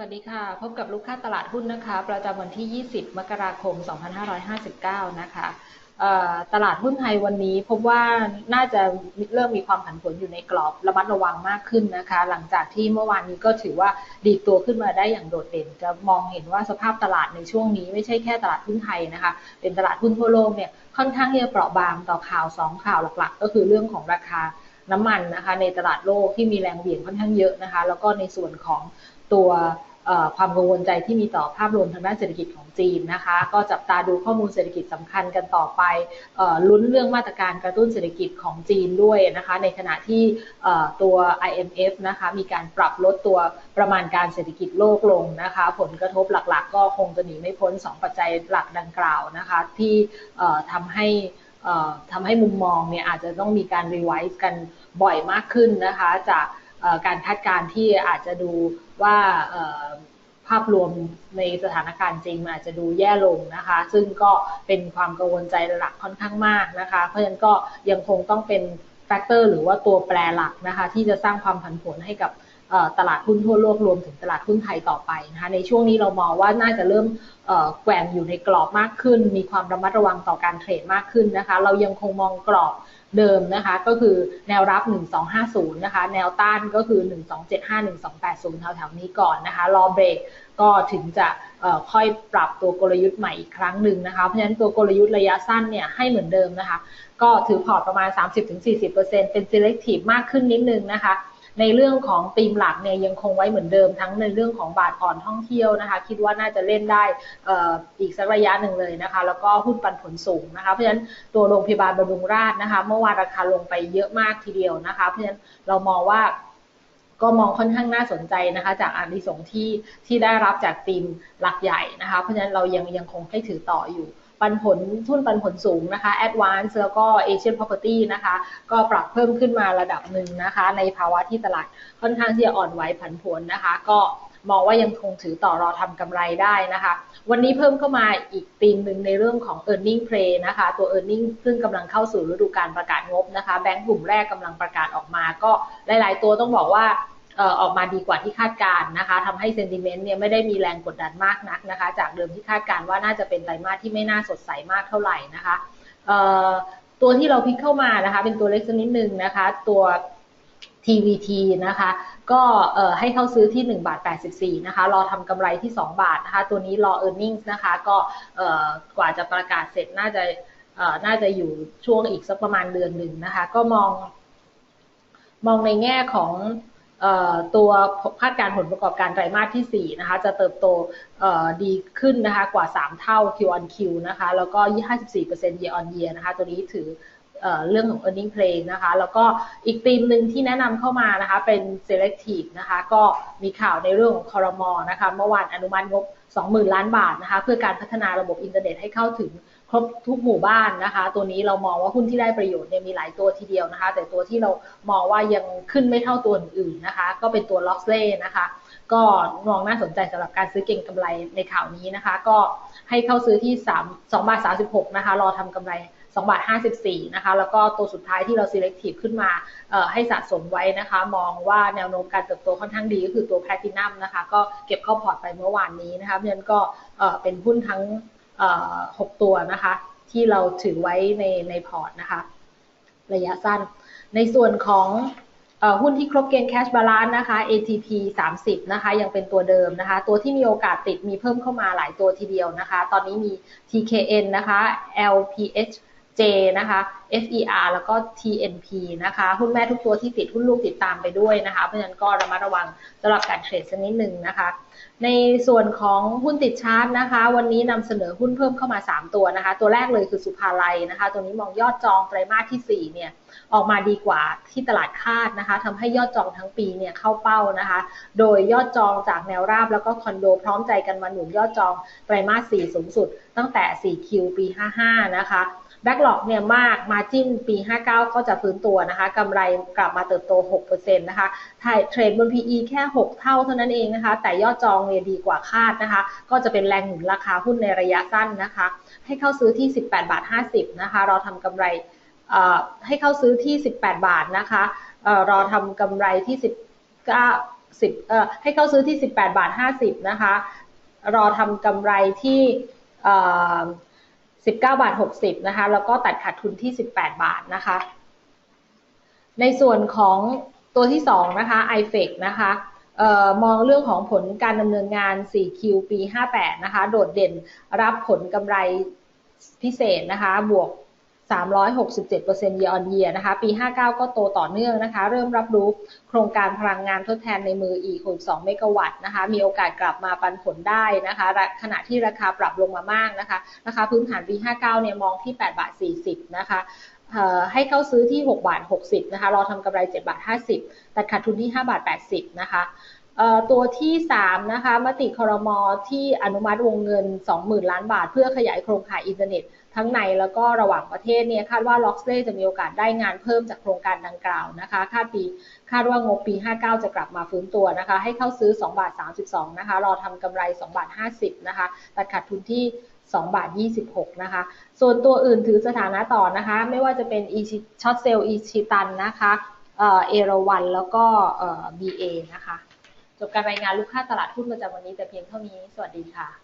วัสดีค่ะ พบกับลูกค้าตลาดหุ้นนะคะ ประจำวันที่ 20 มกราคม 2559 นะคะตลาดหุ้นไทยวันนี้พบว่าน่าจะเริ่มมีความผันผวนอยู่ในกรอบระมัดระวังมากขึ้นนะคะ หลังจากที่เมื่อวานนี้ก็ถือว่าดีตัวขึ้นมาได้อย่างโดดเด่น จะมองเห็นว่าสภาพตลาดในช่วงนี้ไม่ใช่แค่ตลาดหุ้นไทยนะคะ เป็นตลาดหุ้นทั่วโลกเนี่ยค่อนข้างที่จะเปราะบางต่อข่าว 2 ข่าวหลักๆ ก็คือเรื่องของราคาน้ำมันนะคะ ในตลาดโลกที่มีแรงเหวี่ยงค่อนข้างเยอะนะคะ แล้วก็ในส่วนของตัว ความกังวลใจที่มีต่อภาพรวมทางด้านเศรษฐกิจของจีนนะคะ ก็จับตาดูข้อมูลเศรษฐกิจสำคัญกันต่อไปลุ้นเรื่องมาตรการกระตุ้นเศรษฐกิจของจีนด้วยนะคะ ในขณะที่ตัว IMF นะคะมีการปรับลดตัวประมาณการเศรษฐกิจโลกลงนะคะ ผลกระทบหลักๆ ก็คงจะหนีไม่พ้น 2 ปัจจัยหลักดังกล่าวนะคะ ที่ทำให้ทำให้มุมมองเนี่ยอาจจะต้องมีการรีไวซ์กันบ่อยมากขึ้นนะคะ จาก การคาดการณ์ที่อาจจะดูว่าภาพรวมในสถานการณ์จริงอาจจะดูแย่ลงนะคะ ซึ่งก็เป็นความกังวลใจหลักค่อนข้างมากนะคะ เพราะฉะนั้นก็ยังคงต้องเป็นแฟกเตอร์หรือว่าตัวแปรหลักนะคะ ที่จะสร้างความผันผวนให้กับตลาดหุ้นทั่วโลกรวมถึงตลาดหุ้นไทยต่อไปนะคะในช่วงนี้เรามองว่าน่าจะเริ่มแกว่งอยู่ในกรอบมากขึ้น มีความระมัดระวังต่อการเทรดมากขึ้นนะคะ เรายังคงมองกรอบ เดิมนะคะก็คือแนวรับ 1250 นะคะ แนวต้านก็คือ 1275 1280 แถวๆนี้ก่อนนะคะ รอเบรกก็ถึงจะค่อยปรับตัวกลยุทธ์ใหม่อีกครั้งหนึ่งนะคะ เพราะฉะนั้นตัวกลยุทธ์ระยะสั้นเนี่ยให้เหมือนเดิมนะคะ ก็ถือพอร์ตประมาณ 30-40%เป็น selective มากขึ้นนิดนึงนะคะ ในเรื่องของธีมหลักเนี่ยยังคงไว้เหมือนเดิมทั้งในเรื่องของบาทอ่อนท่องเที่ยวนะคะ คิดว่าน่าจะเล่นได้อีกสักระยะหนึ่งเลยนะคะ แล้วก็หุ้นปันผลสูงนะคะ เพราะฉะนั้นตัวโรงพยาบาลบำรุงราษนะคะ เมื่อวานราคาลงไปเยอะมากทีเดียวนะคะ เพราะฉะนั้นเรามองว่าก็มองค่อนข้างน่าสนใจนะคะ จากอานิสงส์ที่ที่ได้รับจากทีมหลักใหญ่นะคะ เพราะฉะนั้นเรายังยังคงให้ถือต่ออยู่ ปันผลทุนปันผลสูงนะคะ Advance แล้วก็ Asian Property นะคะ ก็ปรับเพิ่มขึ้นมาระดับหนึ่งนะคะ ในภาวะที่ตลาดค่อนข้างที่จะอ่อนไหวผันผวนนะคะ ก็มองว่ายังคงถือต่อรอทำกำไรได้นะคะ วันนี้เพิ่มเข้ามาอีกตีมหนึ่งในเรื่องของ e a r n i n g play นะคะ ตัว e a r n i n g ซึ่งกำลังเข้าสู่ฤดูการประกาศงบนะคะ แบงก์กลุ่มแรกกำลังประกาศออกมา ก็หลาย ๆ ตัวต้องบอกว่า ออกมาดีกว่าที่คาดการนะคะทำให้เซนติเมนต์เนี่ยไม่ได้มีแรงกดดันมากนักนะคะ จากเดิมที่คาดการว่าน่าจะเป็นไตรมาสที่ไม่น่าสดใสมากเท่าไหร่นะคะตัวที่เราพิกเข้ามานะคะ เป็นตัวเล็กสักนิดนึงนะคะ ตัว TVT นะคะ ก็ให้เข้าซื้อที่ 1 บาท 84 นะคะ รอทำกำไรที่ 2 บาทนะคะ ตัวนี้รอ earnings นะคะ ก็กว่าจะประกาศเสร็จน่าจะน่าจะอยู่ช่วงอีกสักประมาณเดือนหนึ่งนะคะ ก็มอง มองในแง่ของ ตัวคาดการผลประกอบการไตรมาสที่ 4 นะคะ จะเติบโตดีขึ้นนะคะกว่า 3 เท่า Q on Q นะคะ แล้วก็ 54% year on year นะคะ ตัวนี้ถือเรื่องของ earning play นะคะ แล้วก็อีกธีมหนึ่งที่แนะนำเข้ามานะคะ เป็น selective นะคะ ก็มีข่าวในเรื่องของคอรมอนะคะ เมื่อวานอนุมัติงบ 20,000 ล้านบาทนะคะ เพื่อการพัฒนาระบบอินเทอร์เน็ตให้เข้าถึง ครบทุกหมู่บ้านนะคะ ตัวนี้เรามองว่าหุ้นที่ได้ประโยชน์เนี่ยมีหลายตัวทีเดียวนะคะ แต่ตัวที่เรามองว่ายังขึ้นไม่เท่าตัวอื่นนะคะ ก็เป็นตัวล็อกเล่นะคะก็มองน่าสนใจสำหรับการซื้อเก่งกำไรในข่าวนี้นะคะ ก็ให้เข้าซื้อที่3 2บาท36นะคะรอทำกำไร2บาท54นะคะแล้วก็ตัวสุดท้ายที่เรา selective ขึ้นมาให้สะสมไว้นะคะ มองว่าแนวโน้มการเติบโตค่อนข้างดีก็คือตัวแพลตินัมนะคะ ก็เก็บเข้าพอร์ตไปเมื่อวานนี้นะคะเพราะฉะนั้นก็เป็นหุ้นทั้ง 6 ตัวนะคะ ที่เราถือไว้ในในพอร์ตนะคะ ระยะสั้น ในส่วนของหุ้นที่ครบเกณฑ์แคชบาลานนะคะ ATP 30 นะคะ ยังเป็นตัวเดิมนะคะ ตัวที่มีโอกาสติดมีเพิ่มเข้ามาหลายตัวทีเดียวนะคะ ตอนนี้มี TKN นะคะ LPH J นะคะ FER แล้วก็ TNP นะคะหุ้นแม่ทุกตัวที่ติดหุ้นลูกติดตามไปด้วยนะคะเพราะฉะนั้นก็ระมัดระวังสำหรับการเทรดสักนิดหนึ่งนะคะ ในส่วนของหุ้นติดชาร์ตนะคะ วันนี้นำเสนอหุ้นเพิ่มเข้ามา 3 ตัวนะคะ ตัวแรกเลยคือสุภาลัยนะคะ ตัวนี้มองยอดจองไตรมาสที่ 4 เนี่ย ออกมาดีกว่าที่ตลาดคาดนะคะทำให้ยอดจองทั้งปีเนี่ยเข้าเป้านะคะ โดยยอดจองจากแนวราบแล้วก็คอนโดพร้อมใจกันมาหนุนยอดจองไตรมาส 4 สูงสุด ตั้งแต่ 4Q ปี 55 นะคะแบ็กหลอกเนี่ยมากมาจิ้นปี 59 ก็จะฟื้นตัวนะคะกำไรกลับมาเติบโต 6%นะคะเทรดบน PE แค่ 6 เท่าเท่านั้นเองนะคะ แต่ยอดจองเนี่ยดีกว่าคาดนะคะ ก็จะเป็นแรงหนุนราคาหุ้นในระยะสั้นนะคะ ให้เข้าซื้อที่ 18 บาท 50 นะคะรอทำกำไร ให้เข้าซื้อที่ 18 บาทนะคะรอทำกำไรที่ 19 10เอ่อให้เข้าซื้อที่ 18 บาท 50 นะคะ รอทำกำไรที่เอ่อ19 บาท 60 นะคะ แล้วก็ตัดขาดทุนที่ 18 บาทนะคะ ในส่วนของตัวที่ 2 นะคะ i f e c นะคะออมองเรื่องของผลการดำเนินงาน 4Q ปี 58 นะคะ โดดเด่นรับผลกำไรพิเศษนะคะ บวก 367% year on year นะคะ ปี 59 ก็โตต่อเนื่องนะคะ เริ่มรับรู้โครงการพลังงานทดแทนในมืออีก 62 เมกะวัตต์นะคะ มีโอกาสกลับมาปันผลได้นะคะ ขณะที่ราคาปรับลงมามากนะคะ ราคาพื้นฐานปี 59 เนี่ยมองที่ 8 บาท 40 นะคะให้เข้าซื้อที่ 6 บาท 60 นะคะ รอทำกำไร7บาท 50 แต่ขาดทุนที่ 5 บาท 80 นะคะตัวที่ 3 นะคะ มติคอรมอที่อนุมัติวงเงิน 20,000 ล้านบาท เพื่อขยายโครงข่ายอินเทอร์เน็ต ทั้งในแล้วก็ระหว่างประเทศเนี่ยคาดว่าล็อกเล่จะมีโอกาสได้งานเพิ่มจากโครงการดังกล่าวนะคะ คาดปีคาดว่างบปี 59 จะกลับมาฟื้นตัวนะคะ ให้เข้าซื้อ 2 บาท 32 นะคะ รอทำกำไร 2 บาท 50 นะคะแต่ขาดทุนที่2บาท26 นะคะ ส่วนตัวอื่นถือสถานะต่อนะคะ ไม่ว่าจะเป็นอีช็อตเซลอีชิตันนะคะ เอราวันแล้วก็เอ BA นะคะ จบการรายงานลูกค้าตลาดหุ้นประจำวันนี้แต่เพียงเท่านี้ สวัสดีค่ะ